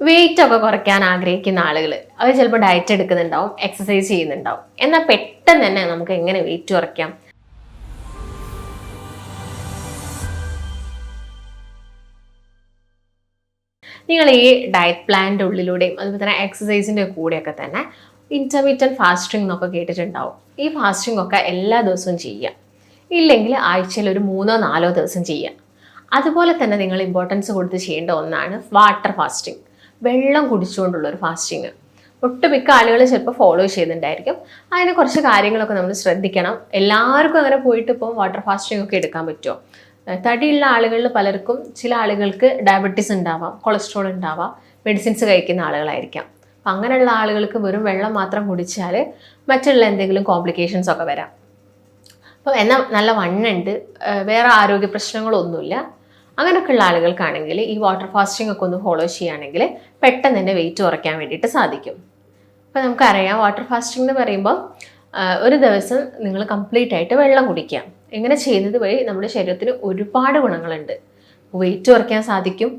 Wait ഒക്കെ കുറയ്ക്കാൻ ആഗ്രഹിക്കുന്ന ആളുകൾ അവർ ചിലപ്പോൾ ഡയറ്റ് എടുക്കുന്നുണ്ടാവും എക്സസൈസ് ചെയ്യുന്നുണ്ടാവും. എന്നാൽ പെട്ടെന്ന് തന്നെ നമുക്ക് എങ്ങനെ വെയിറ്റ് കുറയ്ക്കാം? നിങ്ങൾ ഈ ഡയറ്റ് പ്ലാനിന്റെ ഉള്ളിലൂടെയും അതുപോലെ തന്നെ എക്സസൈസിന്റെ കൂടെയൊക്കെ തന്നെ ഇന്റർമീഡിയറ്റ് ഫാസ്റ്റിംഗ് എന്നൊക്കെ കേട്ടിട്ടുണ്ടാവും. ഈ ഫാസ്റ്റിംഗ് ഒക്കെ എല്ലാ ദിവസവും ചെയ്യാം ഇല്ലെങ്കിൽ ആഴ്ചയിൽ ഒരു മൂന്നോ നാലോ ദിവസം ചെയ്യാം അതുപോലെ തന്നെ നിങ്ങൾ ഇമ്പോർട്ടൻസ് കൊടുത്ത് ചെയ്യേണ്ട ഒന്നാണ് വാട്ടർ ഫാസ്റ്റിംഗ് വെള്ളം കുടിച്ചുകൊണ്ടുള്ള ഒരു ഫാസ്റ്റിങ് ഒട്ടുമിക്ക ആളുകൾ ചിലപ്പോൾ ഫോളോ ചെയ്യുന്നുണ്ടായിരിക്കും. അതിന് കുറച്ച് കാര്യങ്ങളൊക്കെ നമ്മൾ ശ്രദ്ധിക്കണം. എല്ലാവർക്കും അങ്ങനെ പോയിട്ട് ഇപ്പോൾ വാട്ടർ ഫാസ്റ്റിംഗ് ഒക്കെ എടുക്കാൻ പറ്റുമോ തടിയുള്ള ആളുകളിൽ പലർക്കും ചില ആളുകൾക്ക് ഡയബറ്റീസ് ഉണ്ടാവാം കൊളസ്ട്രോൾ ഉണ്ടാവാം മെഡിസിൻസ് കഴിക്കുന്ന ആളുകളായിരിക്കാം. അപ്പം അങ്ങനെയുള്ള ആളുകൾക്ക് വെറും വെള്ളം മാത്രം കുടിച്ചാൽ മറ്റുള്ള എന്തെങ്കിലും കോംപ്ലിക്കേഷൻസ് ഒക്കെ വരാം. അപ്പം എന്നാൽ നല്ല വണ്ണുണ്ട്. വേറെ ആരോഗ്യ പ്രശ്നങ്ങളൊന്നുമില്ല. അങ്ങനെയൊക്കെയുള്ള ആളുകൾക്കാണെങ്കിൽ ഈ വാട്ടർ ഫാസ്റ്റിംഗ് ഒക്കെ ഒന്ന് ഫോളോ ചെയ്യുകയാണെങ്കിൽ പെട്ടെന്ന് തന്നെ വെയിറ്റ് കുറയ്ക്കാൻ വേണ്ടിയിട്ട് സാധിക്കും. അപ്പോൾ നമുക്കറിയാം വാട്ടർ ഫാസ്റ്റിംഗ് എന്ന് പറയുമ്പോൾ ഒരു ദിവസം നിങ്ങൾ കംപ്ലീറ്റ് ആയിട്ട് വെള്ളം കുടിക്കുക. ഇങ്ങനെ ചെയ്യുന്നത് വഴി നമ്മുടെ ശരീരത്തിന് ഒരുപാട് ഗുണങ്ങളുണ്ട്. വെയിറ്റ് കുറയ്ക്കാൻ സാധിക്കും.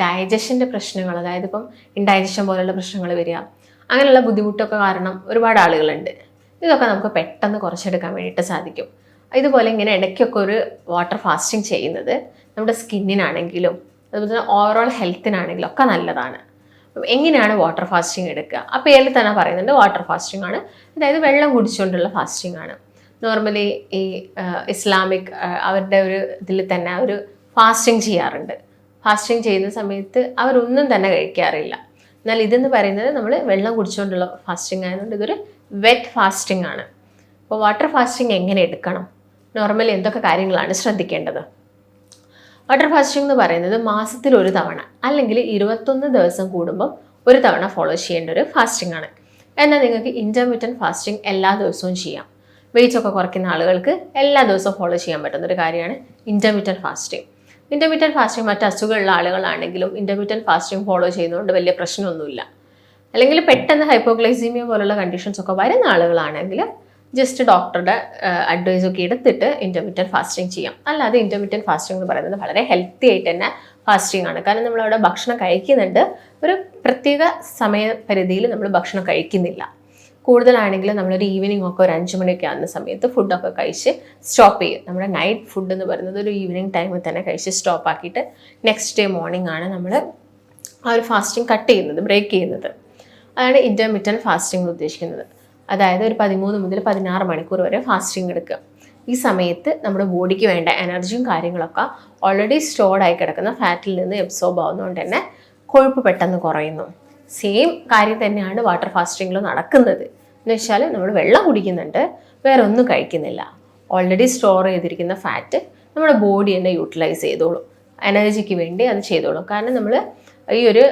ഡൈജഷന്റെ പ്രശ്നങ്ങൾ അതായത് ഇപ്പം ഇൻഡൈജഷൻ പോലെയുള്ള പ്രശ്നങ്ങൾ വരിക അങ്ങനെയുള്ള ബുദ്ധിമുട്ടൊക്കെ കാരണം ഒരുപാട് ആളുകളുണ്ട്. ഇതൊക്കെ നമുക്ക് പെട്ടെന്ന് കുറച്ചെടുക്കാൻ വേണ്ടിയിട്ട് സാധിക്കും. ഇതുപോലെ ഇങ്ങനെ ഇടയ്ക്കൊക്കെ ഒരു വാട്ടർ ഫാസ്റ്റിംഗ് ചെയ്യുന്നത് നമ്മുടെ സ്കിന്നിനാണെങ്കിലും അതുപോലെ തന്നെ ഓവറോൾ ഹെൽത്തിനാണെങ്കിലും ഒക്കെ നല്ലതാണ്. എങ്ങനെയാണ് വാട്ടർ ഫാസ്റ്റിംഗ് എടുക്കുക? ആ പേരിൽ തന്നെ പറയുന്നുണ്ട് വാട്ടർ ഫാസ്റ്റിംഗ് ആണ്. അതായത് വെള്ളം കുടിച്ചുകൊണ്ടുള്ള ഫാസ്റ്റിംഗ് ആണ്. നോർമലി ഈ ഇസ്ലാമിക് അവരുടെ ഒരു ഇതിൽ തന്നെ ഒരു ഫാസ്റ്റിംഗ് ചെയ്യാറുണ്ട്. ഫാസ്റ്റിംഗ് ചെയ്യുന്ന സമയത്ത് അവരൊന്നും തന്നെ കഴിക്കാറില്ല. എന്നാൽ ഇതെന്ന് പറയുന്നത് നമ്മൾ വെള്ളം കുടിച്ചുകൊണ്ടുള്ള ഫാസ്റ്റിംഗ് ആയതുകൊണ്ട് ഇതൊരു വെറ്റ് ഫാസ്റ്റിംഗ് ആണ്. അപ്പോൾ വാട്ടർ ഫാസ്റ്റിംഗ് എങ്ങനെ എടുക്കണം? നോർമലി എന്തൊക്കെ കാര്യങ്ങളാണ് ശ്രദ്ധിക്കേണ്ടത്? വാട്ടർ ഫാസ്റ്റിംഗ് എന്ന് പറയുന്നത് മാസത്തിൽ ഒരു തവണ അല്ലെങ്കിൽ ഇരുപത്തൊന്ന് ദിവസം കൂടുമ്പോൾ ഒരു തവണ ഫോളോ ചെയ്യേണ്ട ഒരു ഫാസ്റ്റിംഗ് ആണ്. എന്നാൽ നിങ്ങൾക്ക് ഇന്റർമീഡിയറ്റ് ഫാസ്റ്റിംഗ് എല്ലാ ദിവസവും ചെയ്യാം. വെയിറ്റ് ഒക്കെ കുറയ്ക്കുന്ന ആളുകൾക്ക് എല്ലാ ദിവസവും ഫോളോ ചെയ്യാൻ പറ്റുന്ന ഒരു കാര്യമാണ് ഇന്റർമീഡിയറ്റ് ഫാസ്റ്റിംഗ് ഇന്റർമീഡിയറ്റ് ഫാസ്റ്റിംഗ് മറ്റ് അസുഖമുള്ള ആളുകളാണെങ്കിലും ഇന്റർമീഡിയറ്റ് ഫാസ്റ്റിംഗ് ഫോളോ ചെയ്യുന്നതുകൊണ്ട് വലിയ പ്രശ്നമൊന്നുമില്ല. അല്ലെങ്കിൽ പെട്ടെന്ന് ഹൈപ്പോഗ്ലൈസീമിയ പോലുള്ള കണ്ടീഷൻസ് ഒക്കെ വരുന്ന ആളുകളാണെങ്കിൽ ജസ്റ്റ് ഡോക്ടറുടെ അഡ്വൈസ് ഒക്കെ എടുത്തിട്ട് ഇന്റർമീഡിയറ്റ് ഫാസ്റ്റിംഗ് ചെയ്യാം. അല്ലാതെ ഇന്റർമീഡിയറ്റ് ഫാസ്റ്റിംഗ് എന്ന് പറയുന്നത് വളരെ ഹെൽത്തി ആയിട്ട് തന്നെ ഫാസ്റ്റിംഗ് ആണ്. കാരണം നമ്മൾ അവിടെ ഭക്ഷണം കഴിക്കുന്നുണ്ട്. ഒരു പ്രത്യേക സമയപരിധിയിൽ നമ്മൾ ഭക്ഷണം കഴിക്കുന്നില്ല. കൂടുതലാണെങ്കിൽ നമ്മളൊരു ഈവനിങ് ഒക്കെ ഒരു അഞ്ച് മണിയൊക്കെ ആകുന്ന സമയത്ത് ഫുഡൊക്കെ കഴിച്ച് സ്റ്റോപ്പ് ചെയ്യും. നമ്മുടെ നൈറ്റ് ഫുഡ് എന്ന് പറയുന്നത് ഒരു ഈവനിങ് ടൈമിൽ തന്നെ കഴിച്ച് സ്റ്റോപ്പ് ആക്കിയിട്ട് നെക്സ്റ്റ് ഡേ മോർണിംഗ് ആണ് നമ്മൾ ആ ഒരു ഫാസ്റ്റിംഗ് കട്ട് ചെയ്യുന്നത് ബ്രേക്ക് ചെയ്യുന്നത്. അതാണ് ഇന്റർമീഡിയറ്റ് ഫാസ്റ്റിംഗ് ഉദ്ദേശിക്കുന്നത്. അതായത് ഒരു പതിമൂന്ന് മുതൽ പതിനാറ് മണിക്കൂർ വരെ ഫാസ്റ്റിംഗ് എടുക്കുക. ഈ സമയത്ത് നമ്മുടെ ബോഡിക്ക് വേണ്ട എനർജിയും കാര്യങ്ങളൊക്കെ ഓൾറെഡി സ്റ്റോർഡ് ആയി കിടക്കുന്ന ഫാറ്റിൽ നിന്ന് എബ്സോർബ് ആവുന്നതുകൊണ്ട് തന്നെ കൊഴുപ്പ് പെട്ടെന്ന് കുറയുന്നു. സെയിം കാര്യം തന്നെയാണ് വാട്ടർ ഫാസ്റ്റിങ്ങിൽ നടക്കുന്നത്. എന്ന് വെച്ചാൽ നമ്മൾ വെള്ളം കുടിക്കുന്നുണ്ട് വേറെ ഒന്നും കഴിക്കുന്നില്ല. ഓൾറെഡി സ്റ്റോർ ചെയ്തിരിക്കുന്ന ഫാറ്റ് നമ്മുടെ ബോഡി തന്നെ യൂട്ടിലൈസ് ചെയ്തോളും. എനർജിക്ക് വേണ്ടി അത് ചെയ്തോളും. കാരണം നമ്മൾ ഈ ഒരു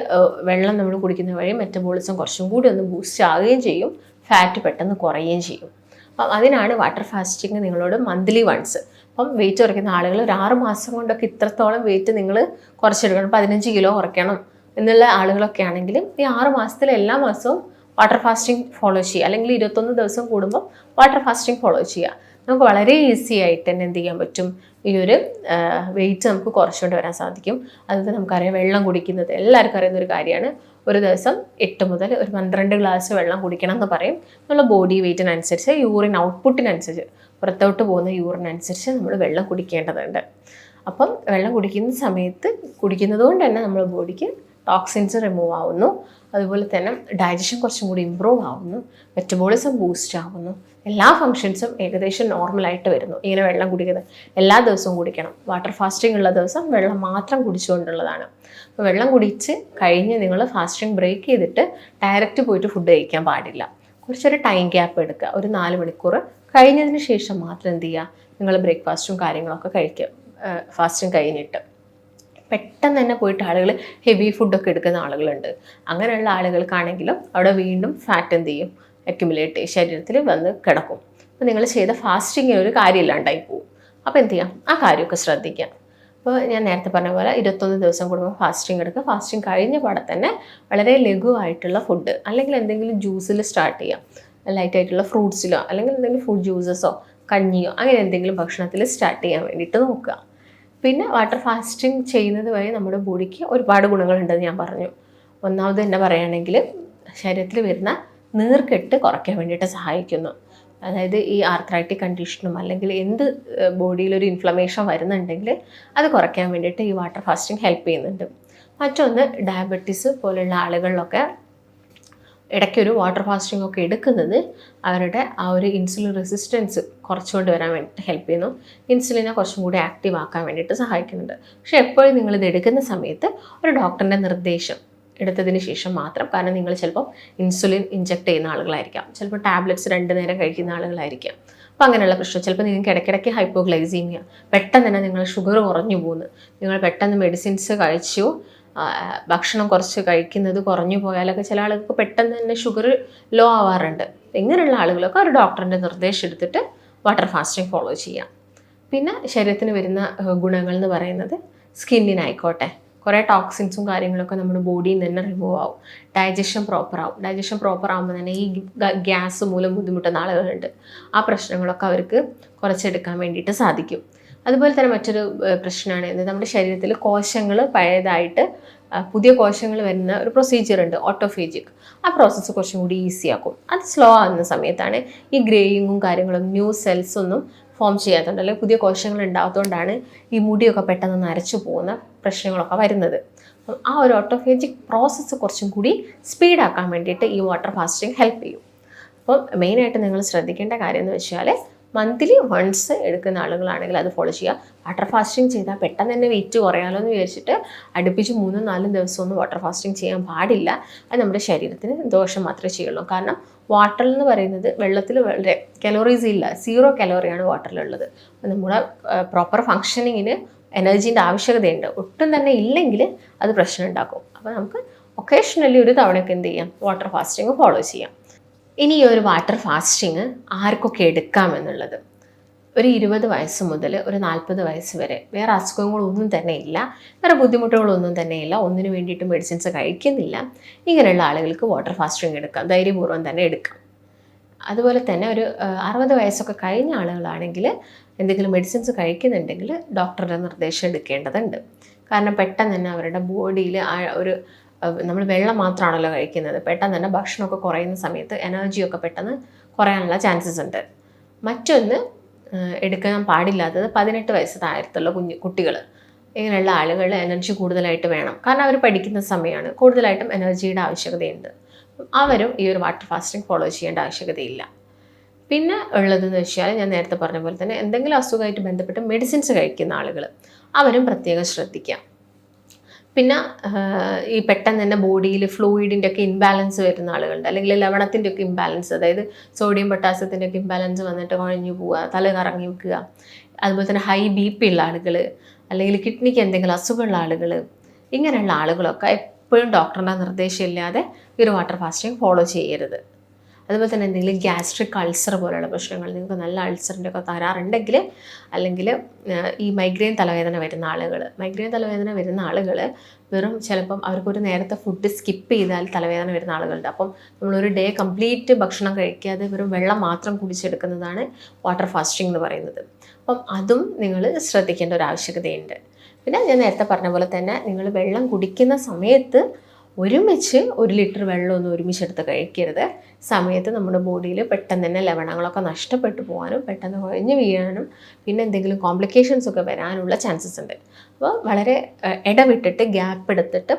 വെള്ളം നമ്മൾ കുടിക്കുന്ന വഴി മെറ്റബോളിസം കുറച്ചും കൂടി ഒന്ന് ബൂസ്റ്റ് ആവുകയും ചെയ്യും. ഫാറ്റ് പെട്ടെന്ന് കുറയുകയും ചെയ്യും. അപ്പം അതിനാണ് വാട്ടർ ഫാസ്റ്റിംഗ് നിങ്ങളോട് മന്ത്ലി വൺസ് അപ്പം വെയിറ്റ് കുറയ്ക്കുന്ന ആളുകൾ ഒരു ആറ് മാസം കൊണ്ടൊക്കെ ഇത്രത്തോളം വെയിറ്റ് നിങ്ങൾ കുറച്ചെടുക്കണം. പതിനഞ്ച് കിലോ കുറയ്ക്കണം എന്നുള്ള ആളുകളൊക്കെ ആണെങ്കിലും ഈ ആറ് മാസത്തിൽ എല്ലാ മാസവും വാട്ടർ ഫാസ്റ്റിംഗ് ഫോളോ ചെയ്യുക. അല്ലെങ്കിൽ ഇരുപത്തൊന്ന് ദിവസം കൂടുമ്പോൾ വാട്ടർ ഫാസ്റ്റിംഗ് ഫോളോ ചെയ്യുക. നമുക്ക് വളരെ ഈസി ആയിട്ട് തന്നെ എന്ത് ചെയ്യാൻ പറ്റും? ഈ ഒരു വെയിറ്റ് നമുക്ക് കുറച്ചുകൊണ്ട് വരാൻ സാധിക്കും. അതുപോലെ നമുക്കറിയാം വെള്ളം കുടിക്കുന്നത് എല്ലാവർക്കും അറിയുന്ന ഒരു കാര്യമാണ്. ഒരു ദിവസം എട്ട് മുതൽ ഒരു പന്ത്രണ്ട് ഗ്ലാസ് വെള്ളം കുടിക്കണം എന്ന് പറയും നമ്മൾ ബോഡി വെയ്റ്റിനനുസരിച്ച് യൂറിൻ ഔട്ട്പുട്ടിനനുസരിച്ച് പുറത്തോട്ട് പോകുന്ന യൂറിനനുസരിച്ച് നമ്മൾ വെള്ളം കുടിക്കേണ്ടതുണ്ട്. അപ്പം വെള്ളം കുടിക്കുന്ന സമയത്ത് കുടിക്കുന്നത് കൊണ്ട് തന്നെ നമ്മുടെ ബോഡിക്ക് ടോക്സിൻസ് റിമൂവ് ആവുന്നു. അതുപോലെ തന്നെ ഡൈജഷൻ കുറച്ചും കൂടി ഇമ്പ്രൂവ് ആവുന്നു. മെറ്റബോളിസം ബൂസ്റ്റ് ആവുന്നു. എല്ലാ ഫങ്ഷൻസും ഏകദേശം നോർമലായിട്ട് വരുന്നു. ഇങ്ങനെ വെള്ളം കുടിക്കുന്നത് എല്ലാ ദിവസവും കുടിക്കണം. വാട്ടർ ഫാസ്റ്റിംഗ് ഉള്ള ദിവസം വെള്ളം മാത്രം കുടിച്ചുകൊണ്ടുള്ളതാണ്. അപ്പോൾ വെള്ളം കുടിച്ച് കഴിഞ്ഞ് നിങ്ങൾ ഫാസ്റ്റിംഗ് ബ്രേക്ക് ചെയ്തിട്ട് ഡയറക്റ്റ് പോയിട്ട് ഫുഡ് കഴിക്കാൻ പാടില്ല. കുറച്ചൊരു ടൈം ഗ്യാപ്പ് എടുക്കുക. ഒരു നാല് മണിക്കൂർ കഴിഞ്ഞതിന് ശേഷം മാത്രം എന്ത് ചെയ്യുക? നിങ്ങൾ ബ്രേക്ക്ഫാസ്റ്റും കാര്യങ്ങളൊക്കെ കഴിക്കുക. ഫാസ്റ്റിംഗ് കഴിഞ്ഞിട്ട്. പെട്ടെന്ന് തന്നെ പോയിട്ട് ആളുകൾ ഹെവി ഫുഡൊക്കെ എടുക്കുന്ന ആളുകളുണ്ട്. അങ്ങനെയുള്ള ആളുകൾക്കാണെങ്കിലും അവിടെ വീണ്ടും ഫാറ്റ് എന്ത് ചെയ്യും? അക്യുമുലേറ്റ് ശരീരത്തിൽ വന്ന് കിടക്കും. അപ്പോൾ നിങ്ങൾ ചെയ്ത ഫാസ്റ്റിങ്ങിന് ഒരു കാര്യമില്ലാണ്ടായി പോകും അപ്പോൾ എന്ത് ചെയ്യാം? ആ കാര്യമൊക്കെ ശ്രദ്ധിക്കാം. അപ്പോൾ ഞാൻ നേരത്തെ പറഞ്ഞ പോലെ ഇരുപത്തൊന്ന് ദിവസം കൂടുമ്പോൾ ഫാസ്റ്റിംഗ് എടുക്കുക. ഫാസ്റ്റിംഗ് കഴിഞ്ഞ പാടെ തന്നെ വളരെ ലഘുവായിട്ടുള്ള ഫുഡ് അല്ലെങ്കിൽ എന്തെങ്കിലും ജ്യൂസിൽ സ്റ്റാർട്ട് ചെയ്യാം. ലൈറ്റായിട്ടുള്ള ഫ്രൂട്ട്സിലോ അല്ലെങ്കിൽ എന്തെങ്കിലും ഫ്രൂട്ട് ജ്യൂസസോ കഞ്ഞിയോ അങ്ങനെ എന്തെങ്കിലും ഭക്ഷണത്തിൽ സ്റ്റാർട്ട് ചെയ്യാൻ വേണ്ടിയിട്ട് നോക്കുക. പിന്നെ വാട്ടർ ഫാസ്റ്റിംഗ് ചെയ്യുന്നത് വഴി നമ്മുടെ ബോഡിക്ക് ഒരുപാട് ഗുണങ്ങളുണ്ടെന്ന് ഞാൻ പറഞ്ഞു. ഒന്നാമത് തന്നെ പറയുകയാണെങ്കിൽ ശരീരത്തിൽ വരുന്ന നീർക്കെട്ട് കുറയ്ക്കാൻ വേണ്ടിയിട്ട് സഹായിക്കുന്നു. അതായത് ഈ ആർത്രൈറ്റിക് കണ്ടീഷനും അല്ലെങ്കിൽ എന്ത് ബോഡിയിലൊരു ഇൻഫ്ലമേഷൻ വരുന്നുണ്ടെങ്കിൽ അത് കുറയ്ക്കാൻ വേണ്ടിയിട്ട് ഈ വാട്ടർ ഫാസ്റ്റിംഗ് ഹെൽപ്പ് ചെയ്യുന്നുണ്ട്. മറ്റൊന്ന് ഡയബറ്റീസ് പോലുള്ള ആളുകളിലൊക്കെ ഇടയ്ക്കൊരു വാട്ടർ ഫാസ്റ്റിംഗ് ഒക്കെ എടുക്കുന്നത് അവരുടെ ആ ഒരു ഇൻസുലിൻ റെസിസ്റ്റൻസ് കുറച്ചുകൊണ്ട് വരാൻ വേണ്ടിയിട്ട് ഹെൽപ്പ് ചെയ്യുന്നു. ഇൻസുലിനെ കുറച്ചും കൂടി ആക്റ്റീവ് ആക്കാൻ വേണ്ടിയിട്ട് സഹായിക്കുന്നുണ്ട്. പക്ഷേ എപ്പോഴും നിങ്ങളിത് എടുക്കുന്ന സമയത്ത് ഒരു ഡോക്ടറിന്റെ നിർദ്ദേശം എടുത്തതിന് ശേഷം മാത്രം കാരണം നിങ്ങൾ ചിലപ്പോൾ ഇൻസുലിൻ ഇഞ്ചക്ട് ചെയ്യുന്ന ആളുകളായിരിക്കാം. ചിലപ്പോൾ ടാബ്ലറ്റ്സ് രണ്ട് നേരം കഴിക്കുന്ന ആളുകളായിരിക്കാം. അപ്പോൾ അങ്ങനെയുള്ള പ്രശ്നം. ചിലപ്പോൾ നിങ്ങൾക്ക് ഇടയ്ക്കിടയ്ക്ക് ഹൈപ്പോഗ്ലൈസീമിയ പെട്ടെന്ന് തന്നെ നിങ്ങൾ ഷുഗർ കുറഞ്ഞു പോകുന്നു. നിങ്ങൾ പെട്ടെന്ന് മെഡിസിൻസ് കഴിച്ചു ഭക്ഷണം കുറച്ച് കഴിക്കുന്നത് കുറഞ്ഞു പോയാലൊക്കെ ചില ആളുകൾക്ക് പെട്ടെന്ന് തന്നെ ഷുഗർ ലോ ആവാറുണ്ട്. ഇങ്ങനെയുള്ള ആളുകളൊക്കെ ഒരു ഡോക്ടറിന്റെ നിർദ്ദേശം എടുത്തിട്ട് വാട്ടർ ഫാസ്റ്റിംഗ് ഫോളോ ചെയ്യാം. പിന്നെ ശരീരത്തിന് വരുന്ന ഗുണങ്ങൾ എന്ന് പറയുന്നത് സ്കിന്നിനായിക്കോട്ടെ കുറേ ടോക്സിൻസും കാര്യങ്ങളൊക്കെ നമ്മുടെ ബോഡിയിൽ നിന്ന് തന്നെ റിമൂവ് ആവും. ഡൈജഷൻ പ്രോപ്പർ ആവും. ഡൈജഷൻ പ്രോപ്പർ ആകുമ്പോൾ തന്നെ ഈ ഗ്യാസ് മൂലം ബുദ്ധിമുട്ടുന്ന ആളുകളുണ്ട്. ആ പ്രശ്നങ്ങളൊക്കെ അവർക്ക് കുറച്ചെടുക്കാൻ വേണ്ടിയിട്ട് സാധിക്കും. അതുപോലെ തന്നെ മറ്റൊരു പ്രശ്നമാണ് നമ്മുടെ ശരീരത്തിൽ കോശങ്ങൾ പഴയതായിട്ട് പുതിയ കോശങ്ങൾ വരുന്ന ഒരു പ്രൊസീജിയർ ഉണ്ട് ഓട്ടോഫേജിക് ആ പ്രോസസ്സ് കുറച്ചും കൂടി ഈസി ആക്കും. അത് സ്ലോ ആകുന്ന സമയത്താണ് ഈ ഗ്രേയിങ്ങും കാര്യങ്ങളും ന്യൂ സെൽസ് ഒന്നും ഫോം ചെയ്യാത്തതുകൊണ്ട് അല്ലെങ്കിൽ പുതിയ കോശങ്ങൾ ഉണ്ടാകത്തുകൊണ്ടാണ് ഈ മുടിയൊക്കെ പെട്ടെന്ന് നരച്ചു പോകുന്ന പ്രശ്നങ്ങളൊക്കെ വരുന്നത്. ആ ഒരു ഓട്ടോഫേജിക് പ്രോസസ്സ് കുറച്ചും കൂടി സ്പീഡാക്കാൻ വേണ്ടിയിട്ട് ഈ വാട്ടർ ഫാസ്റ്റിംഗ് ഹെൽപ്പ് ചെയ്യും. അപ്പം മെയിനായിട്ട് നിങ്ങൾ ശ്രദ്ധിക്കേണ്ട കാര്യം എന്ന് വെച്ചാൽ മന്ത്ലി വൺസ് എടുക്കുന്ന ആളുകളാണെങ്കിൽ അത് ഫോളോ ചെയ്യുക. വാട്ടർ ഫാസ്റ്റിംഗ് ചെയ്താൽ പെട്ടെന്ന് തന്നെ വെയിറ്റ് കുറയാലോ എന്ന് വിചാരിച്ചിട്ട് അടുപ്പിച്ച് മൂന്നും നാലും ദിവസമൊന്നും വാട്ടർ ഫാസ്റ്റിംഗ് ചെയ്യാൻ പാടില്ല. അത് നമ്മുടെ ശരീരത്തിന് ദോഷം മാത്രമേ ചെയ്യുള്ളൂ. കാരണം വാട്ടർ എന്ന് പറയുന്നത് വെള്ളത്തിൽ വളരെ കലോറീസ് ഇല്ല. സീറോ കലോറിയാണ് വാട്ടറിലുള്ളത് നമ്മുടെ പ്രോപ്പർ ഫങ്ഷനിങ്ങിന് എനർജീന്റെ ആവശ്യകതയുണ്ട്. ഒട്ടും തന്നെ ഇല്ലെങ്കിൽ അത് പ്രശ്നം ഉണ്ടാക്കും. അപ്പോൾ നമുക്ക് ഒക്കേഷണലി ഒരു തവണയൊക്കെ എന്ത് ചെയ്യാം? വാട്ടർ ഫാസ്റ്റിംഗ് ഫോളോ ചെയ്യാം. ഇനി ഈ ഒരു വാട്ടർ ഫാസ്റ്റിങ് ആർക്കൊക്കെ എടുക്കാമെന്നുള്ളത് ഒരു ഇരുപത് വയസ്സ് മുതൽ ഒരു നാൽപ്പത് വയസ്സ് വരെ. വേറെ അസുഖങ്ങളൊന്നും തന്നെ ഇല്ല. വേറെ ബുദ്ധിമുട്ടുകളൊന്നും തന്നെ ഇല്ല. ഒന്നിനു വേണ്ടിയിട്ട് മെഡിസിൻസ് കഴിക്കുന്നില്ല. ഇങ്ങനെയുള്ള ആളുകൾക്ക് വാട്ടർ ഫാസ്റ്റിങ് എടുക്കാം. ധൈര്യപൂർവം തന്നെ എടുക്കാം. അതുപോലെ തന്നെ ഒരു അറുപത് വയസ്സൊക്കെ കഴിഞ്ഞ ആളുകളാണെങ്കിൽ എന്തെങ്കിലും മെഡിസിൻസ് കഴിക്കുന്നുണ്ടെങ്കിൽ ഡോക്ടറുടെ നിർദ്ദേശം എടുക്കേണ്ടതുണ്ട്. കാരണം പെട്ടെന്ന് തന്നെ അവരുടെ ബോഡിയിൽ ഒരു നമ്മൾ വെള്ളം മാത്രമാണല്ലോ കഴിക്കുന്നത്. പെട്ടെന്ന് തന്നെ ഭക്ഷണമൊക്കെ കുറയുന്ന സമയത്ത് എനർജിയൊക്കെ പെട്ടെന്ന് കുറയാനുള്ള ചാൻസസ് ഉണ്ട്. മറ്റൊന്ന് എടുക്കാൻ പാടില്ലാത്തത് പതിനെട്ട് വയസ്സ് താഴത്തുള്ള കുഞ്ഞു കുട്ടികൾ. ഇങ്ങനെയുള്ള ആളുകൾ എനർജി കൂടുതലായിട്ട് വേണം. കാരണം അവർ പഠിക്കുന്ന സമയമാണ്. കൂടുതലായിട്ടും എനർജിയുടെ ആവശ്യകതയുണ്ട്. അവരും ഈ ഒരു വാട്ടർ ഫാസ്റ്റിംഗ് ഫോളോ ചെയ്യേണ്ട ആവശ്യകതയില്ല. പിന്നെ ഉള്ളതെന്ന് വെച്ചാൽ ഞാൻ നേരത്തെ പറഞ്ഞ പോലെ തന്നെ എന്തെങ്കിലും അസുഖമായിട്ട് ബന്ധപ്പെട്ട് മെഡിസിൻസ് കഴിക്കുന്ന ആളുകൾ. അവരും പ്രത്യേകം ശ്രദ്ധിക്കാം. പിന്നെ ഈ പെട്ടെന്ന് തന്നെ ബോഡിയിൽ ഫ്ലൂയിഡിന്റെ ഒക്കെ ഇംബാലൻസ് വരുന്ന ആളുകളുണ്ട്. അല്ലെങ്കിൽ ലവണത്തിന്റെ ഒക്കെ ഇംബാലൻസ് അതായത് സോഡിയം പൊട്ടാസ്യത്തിന്റെ ഒക്കെ ഇംബാലൻസ് വന്നിട്ട് കുഴഞ്ഞു പോവുക തല കറങ്ങി വെക്കുക അതുപോലെ തന്നെ ഹൈ ബി പി ഉള്ള ആളുകൾ അല്ലെങ്കിൽ കിഡ്നിക്ക് എന്തെങ്കിലും അസുഖമുള്ള ആളുകൾ ഇങ്ങനെയുള്ള ആളുകളൊക്കെ എപ്പോഴും ഡോക്ടറിന്റെ നിർദ്ദേശം ഇല്ലാതെ ഒരു വാട്ടർ ഫാസ്റ്റിംഗ് ഫോളോ ചെയ്യരുത്. അതുപോലെ തന്നെ എന്തെങ്കിലും ഗ്യാസ്ട്രിക് അൾസർ പോലെയുള്ള പ്രശ്നങ്ങൾ നിങ്ങൾക്ക് നല്ല അൾസറിന്റെ ഒക്കെ തരാറുണ്ടെങ്കിൽ അല്ലെങ്കിൽ ഈ മൈഗ്രെയിൻ തലവേദന വരുന്ന ആളുകൾ മൈഗ്രെയിൻ തലവേദന വരുന്ന ആളുകൾ വെറും ചിലപ്പം അവർക്കൊരു നേരത്തെ ഫുഡ് സ്കിപ്പ് ചെയ്താൽ തലവേദന വരുന്ന ആളുകളുണ്ട്. അപ്പം നമ്മളൊരു ഡേ കംപ്ലീറ്റ് ഭക്ഷണം കഴിക്കാതെ വെറും വെള്ളം മാത്രം കുടിച്ചെടുക്കുന്നതാണ് വാട്ടർ ഫാസ്റ്റിംഗ് എന്ന് പറയുന്നത്. അപ്പം അതും നിങ്ങൾ ശ്രദ്ധിക്കേണ്ട ഒരു ആവശ്യകതയുണ്ട്. പിന്നെ ഞാൻ നേരത്തെ പറഞ്ഞ പോലെ തന്നെ നിങ്ങൾ വെള്ളം കുടിക്കുന്ന സമയത്ത് ഒരുമിച്ച് ഒരു ലിറ്റർ വെള്ളമൊന്നും ഒരുമിച്ചെടുത്ത് കഴിക്കരുത്. സമയത്ത് നമ്മുടെ ബോഡിയിൽ പെട്ടെന്ന് തന്നെ ലവണങ്ങളൊക്കെ നഷ്ടപ്പെട്ടു പോകാനും പെട്ടെന്ന് കുഴഞ്ഞു വീഴാനും പിന്നെ എന്തെങ്കിലും കോംപ്ലിക്കേഷൻസ് ഒക്കെ വരാനുള്ള ചാൻസസ് ഉണ്ട്. അപ്പോൾ വളരെ ഇടവിട്ടിട്ട് ഗ്യാപ്പ് എടുത്തിട്ട്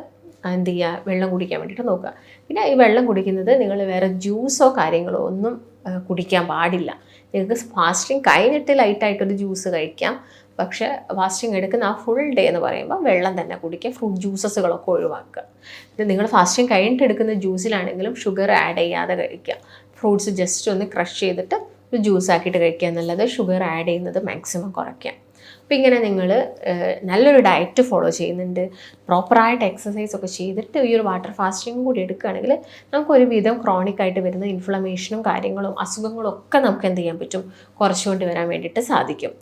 എന്ത് ചെയ്യുക വെള്ളം കുടിക്കാൻ വേണ്ടിയിട്ട് നോക്കുക. പിന്നെ ഈ വെള്ളം കുടിക്കുന്നത് നിങ്ങൾ വേറെ ജ്യൂസോ കാര്യങ്ങളോ ഒന്നും കുടിക്കാൻ പാടില്ല. നിങ്ങൾക്ക് ഫാസ്റ്റിംഗ് കഴിഞ്ഞിട്ട് ലൈറ്റായിട്ടൊരു ജ്യൂസ് കഴിക്കാം. പക്ഷേ ഫാസ്റ്റിംഗ് എടുക്കുന്ന ആ ഫുൾ ഡേ എന്ന് പറയുമ്പോൾ വെള്ളം തന്നെ കുടിക്കുക ഫ്രൂട്ട് ജ്യൂസസുകളൊക്കെ ഒഴിവാക്കുക. പിന്നെ നിങ്ങൾ ഫാസ്റ്റിംഗ് കഴിഞ്ഞിട്ട് എടുക്കുന്ന ജ്യൂസിലാണെങ്കിലും ഷുഗർ ആഡ് ചെയ്യാതെ കഴിക്കുക. ഫ്രൂട്ട്സ് ജസ്റ്റ് ഒന്ന് ക്രഷ് ചെയ്തിട്ട് ഒരു ജ്യൂസ് ആക്കിയിട്ട് കഴിക്കുക എന്നുള്ളത് ഷുഗർ ആഡ് ചെയ്യുന്നത് മാക്സിമം കുറയ്ക്കുക. അപ്പോൾ ഇങ്ങനെ നിങ്ങൾ നല്ലൊരു ഡയറ്റ് ഫോളോ ചെയ്യുന്നുണ്ട്. പ്രോപ്പറായിട്ട് എക്സസൈസ് ഒക്കെ ചെയ്തിട്ട് ഈ ഒരു വാട്ടർ ഫാസ്റ്റിംഗ് കൂടി എടുക്കുകയാണെങ്കിൽ നമുക്ക് ഒരുവിധം ക്രോണിക് ആയിട്ട് വരുന്ന ഇൻഫ്ലമേഷനും കാര്യങ്ങളും അസുഖങ്ങളും ഒക്കെ നമുക്ക് എന്ത് ചെയ്യാൻ പറ്റും? കുറച്ചുകൊണ്ട് വരാൻ വേണ്ടിയിട്ട് സാധിക്കും.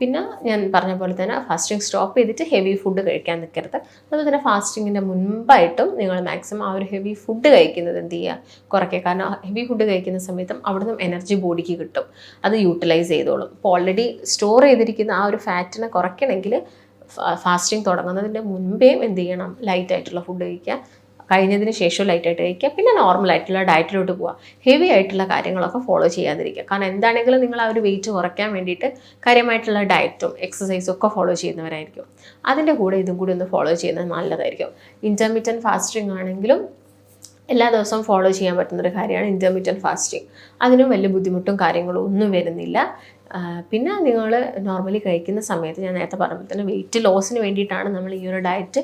പിന്നെ ഞാൻ പറഞ്ഞ പോലെ തന്നെ ഫാസ്റ്റിംഗ് സ്റ്റോപ്പ് ചെയ്തിട്ട് ഹെവി ഫുഡ് കഴിക്കാൻ നിൽക്കരുത് അതുപോലെ തന്നെ ഫാസ്റ്റിങ്ങിന്റെ മുൻപായിട്ടും നിങ്ങൾ മാക്സിമം ആ ഒരു ഹെവി ഫുഡ് കഴിക്കുന്നത് എന്ത് ചെയ്യുക? കുറയ്ക്കുക. കാരണം ഹെവി ഫുഡ് കഴിക്കുന്ന സമയത്തും അവിടുന്ന് എനർജി ബോഡിക്ക് കിട്ടും. അത് യൂട്ടിലൈസ് ചെയ്തോളും. അപ്പോൾ ഓൾറെഡി സ്റ്റോർ ചെയ്തിരിക്കുന്ന ആ ഒരു ഫാറ്റിനെ കുറയ്ക്കണമെങ്കിൽ ഫാസ്റ്റിംഗ് തുടങ്ങുന്നതിന്റെ മുൻപേയും എന്ത് ചെയ്യണം? ലൈറ്റായിട്ടുള്ള ഫുഡ് കഴിക്കുക. കഴിഞ്ഞതിന് ശേഷം ലൈറ്റായിട്ട് കഴിക്കുക. പിന്നെ നോർമൽ ആയിട്ടുള്ള ഡയറ്റിലോട്ട് പോവുക. ഹെവി ആയിട്ടുള്ള കാര്യങ്ങളൊക്കെ ഫോളോ ചെയ്യാതിരിക്കുക. കാരണം എന്താണെങ്കിലും നിങ്ങൾ ആ ഒരു വെയിറ്റ് കുറയ്ക്കാൻ വേണ്ടിയിട്ട് കാര്യമായിട്ടുള്ള ഡയറ്റും എക്സസൈസും ഒക്കെ ഫോളോ ചെയ്യുന്നവരായിരിക്കും. അതിന്റെ കൂടെ ഇതും കൂടി ഒന്ന് ഫോളോ ചെയ്യുന്നത് നല്ലതായിരിക്കും. ഇന്റർമീഡിയന്റ് ഫാസ്റ്റിംഗ് ആണെങ്കിലും എല്ലാ ദിവസവും ഫോളോ ചെയ്യാൻ പറ്റുന്നൊരു കാര്യമാണ് ഇന്റർമീഡിയന്റ് ഫാസ്റ്റിംഗ് അതിനും വലിയ ബുദ്ധിമുട്ടും കാര്യങ്ങളും ഒന്നും വരുന്നില്ല. പിന്നെ നിങ്ങൾ നോർമലി കഴിക്കുന്ന സമയത്ത് ഞാൻ നേരത്തെ പറഞ്ഞപ്പോൾ തന്നെ വെയിറ്റ് ലോസിന് വേണ്ടിയിട്ടാണ് നമ്മൾ ഈ ഒരു ഡയറ്റ്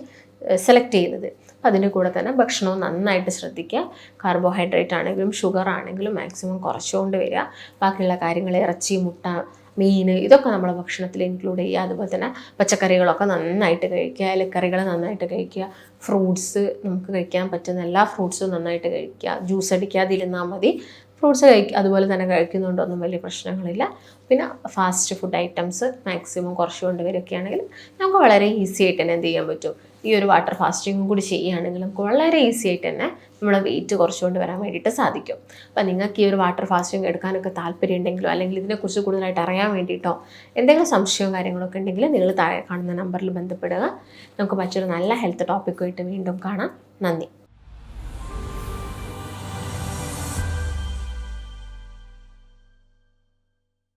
സെലക്ട് ചെയ്യുന്നത്. അതിന്റെ കൂടെ തന്നെ ഭക്ഷണവും നന്നായിട്ട് ശ്രദ്ധിക്കുക. കാർബോഹൈഡ്രേറ്റ് ആണെങ്കിലും ഷുഗർ ആണെങ്കിലും മാക്സിമം കുറച്ചുകൊണ്ട് വരിക. ബാക്കിയുള്ള കാര്യങ്ങൾ ഇറച്ചി മുട്ട മീൻ ഇതൊക്കെ നമ്മൾ ഭക്ഷണത്തിൽ ഇൻക്ലൂഡ് ചെയ്യുക. അതുപോലെ തന്നെ പച്ചക്കറികളൊക്കെ നന്നായിട്ട് കഴിക്കുക. ഇലക്കറികൾ നന്നായിട്ട് കഴിക്കുക. ഫ്രൂട്ട്സ് നമുക്ക് കഴിക്കാൻ പറ്റുന്ന എല്ലാ ഫ്രൂട്ട്സും നന്നായിട്ട് കഴിക്കുക. ജ്യൂസ് അടിക്കാതിരുന്നാൽ മതി. ഫ്രൂട്ട്സ് കഴിക്കുക അതുപോലെ തന്നെ കഴിക്കുന്നതുകൊണ്ടൊന്നും വലിയ പ്രശ്നങ്ങളില്ല. പിന്നെ ഫാസ്റ്റ് ഫുഡ് ഐറ്റംസ് മാക്സിമം കുറച്ചുകൊണ്ട് വരികയൊക്കെയാണെങ്കിൽ നമുക്ക് വളരെ ഈസി ആയിട്ട് തന്നെ എന്ത് ചെയ്യാൻ പറ്റും? ഈ ഒരു വാട്ടർ ഫാസ്റ്റിങ്ങും കൂടി ചെയ്യുകയാണെങ്കിൽ നമുക്ക് വളരെ ഈസി ആയിട്ട് തന്നെ നമ്മുടെ വെയിറ്റ് കുറച്ചുകൊണ്ട് വരാൻ വേണ്ടിയിട്ട് സാധിക്കും. അപ്പം നിങ്ങൾക്ക് ഈ ഒരു വാട്ടർ ഫാസ്റ്റിംഗ് എടുക്കാനൊക്കെ താല്പര്യം ഉണ്ടെങ്കിലോ അല്ലെങ്കിൽ ഇതിനെക്കുറിച്ച് കൂടുതലായിട്ട് അറിയാൻ വേണ്ടിയിട്ടോ എന്തെങ്കിലും സംശയവും കാര്യങ്ങളൊക്കെ ഉണ്ടെങ്കിൽ നിങ്ങൾ താഴെ കാണുന്ന നമ്പറിൽ ബന്ധപ്പെടുക. നമുക്ക് മറ്റൊരു നല്ല ഹെൽത്ത് ടോപ്പിക്കുമായിട്ട് വീണ്ടും കാണാം. നന്ദി.